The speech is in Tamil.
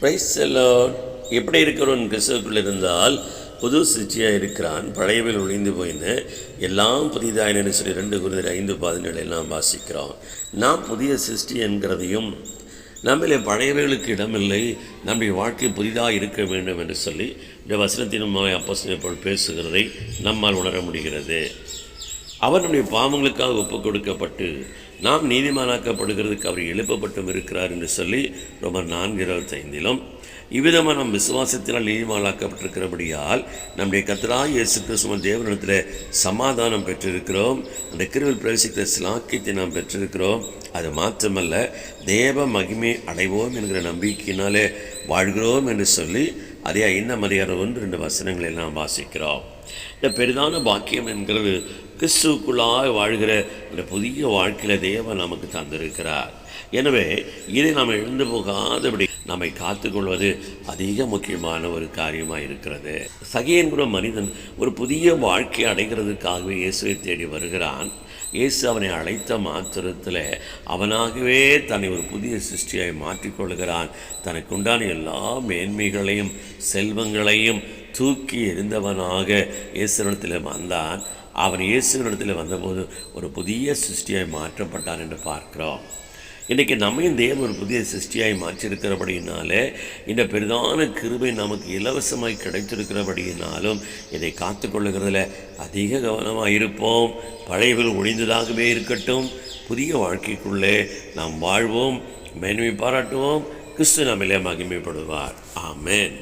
பிரைஸ் எப்படி இருக்கிறவன் கிறிஸ்துவுக்குள் இருந்தால் புது சிருஷ்டியாக இருக்கிறான் பழையவில் ஒழிந்து போயின்னு எல்லாம் புதிதாயினு சொல்லி ரெண்டு குருந்தர் ஐந்து பதினேழு எல்லாம் வாசிக்கிறோம். நாம் புதிய சிருஷ்டி என்கிறதையும் நம்மளே பழையவைகளுக்கு இடமில்லை நம்முடைய வாழ்க்கை புதிதாக இருக்க வேண்டும் என்று சொல்லி இந்த வசனத்தின் மூலமாக பேசுகிறதை நம்மால் உணர முடிகிறது. அவர் நம்முடைய பாவங்களுக்காக ஒப்புக் கொடுக்கப்பட்டு நாம் நீதிமானாக்கப்படுகிறதுக்கு அவர் எழுப்பப்பட்டும் இருக்கிறார் என்று சொல்லி ரொம்ப நான்கு இருபத்தைந்திலும் இவ்விதமாக நம் விசுவாசத்தினால் நீதிமானாக்கப்பட்டிருக்கிறபடியால் நம்முடைய கத்தராய் இயேசு கிறிஸ்துவ தேவனிடத்தில் சமாதானம் பெற்றிருக்கிறோம். அந்த கிருவில் பிரவேசிக்கிற சிலாக்கியத்தை நாம் பெற்றிருக்கிறோம். அது மாத்திரமல்ல தேவ மகிமை அடைவோம் என்கிற நம்பிக்கையினாலே வாழ்கிறோம் என்று சொல்லி அதே ஐந்த மரியாதை ஒன்று ரெண்டு வசனங்களை நாம் வாசிக்கிறோம். இந்த பெரிதான பாக்கியம் என்கிறது கிறிஸ்துக்குள்ளாக வாழ்கிற அந்த புதிய வாழ்க்கையில் தேவன் நமக்கு தந்திருக்கிறார். எனவே இதை நாம் எழுந்து போகாதபடி நம்மை காத்துக்கொள்வது அதிக முக்கியமான ஒரு காரியமாக இருக்கிறது. சகையன்குற மனிதன் ஒரு புதிய வாழ்க்கை அடைகிறதுக்காகவே இயேசுவை தேடி வருகிறான். இயேசு அவனை அழைத்த மாத்திரத்தில் அவனாகவே தன்னை ஒரு புதிய சிருஷ்டியாய் மாற்றிக்கொள்கிறான். தனக்குண்டான எல்லா மேன்மைகளையும் செல்வங்களையும் தூக்கி எறிந்தவனாக இயேசுனிடத்தில் வந்தான். அவன் இயேசுனிடத்தில் வந்தபோது ஒரு புதிய சிருஷ்டியாய் மாற்றப்பட்டான் என்று பார்க்கிறோம். இன்றைக்கி நம்மையும் தேவன் ஒரு புதிய சிருஷ்டியாய் மாற்றிருக்கிறபடியினாலே இந்த பெரிதான கிருபை நமக்கு இலவசமாய் கிடைத்திருக்கிறபடியினாலும் இதை காத்துக்கொள்ளுகிறதுல அதிக கவனமாக இருப்போம். பழையவில் ஒழிந்ததாகவே இருக்கட்டும். புதிய வாழ்க்கைக்குள்ளே நாம் வாழ்வோம் மேன்மை பாராட்டுவோம். கிறிஸ்து நம்மிலே மகிமைப்படுவார். ஆமேன்.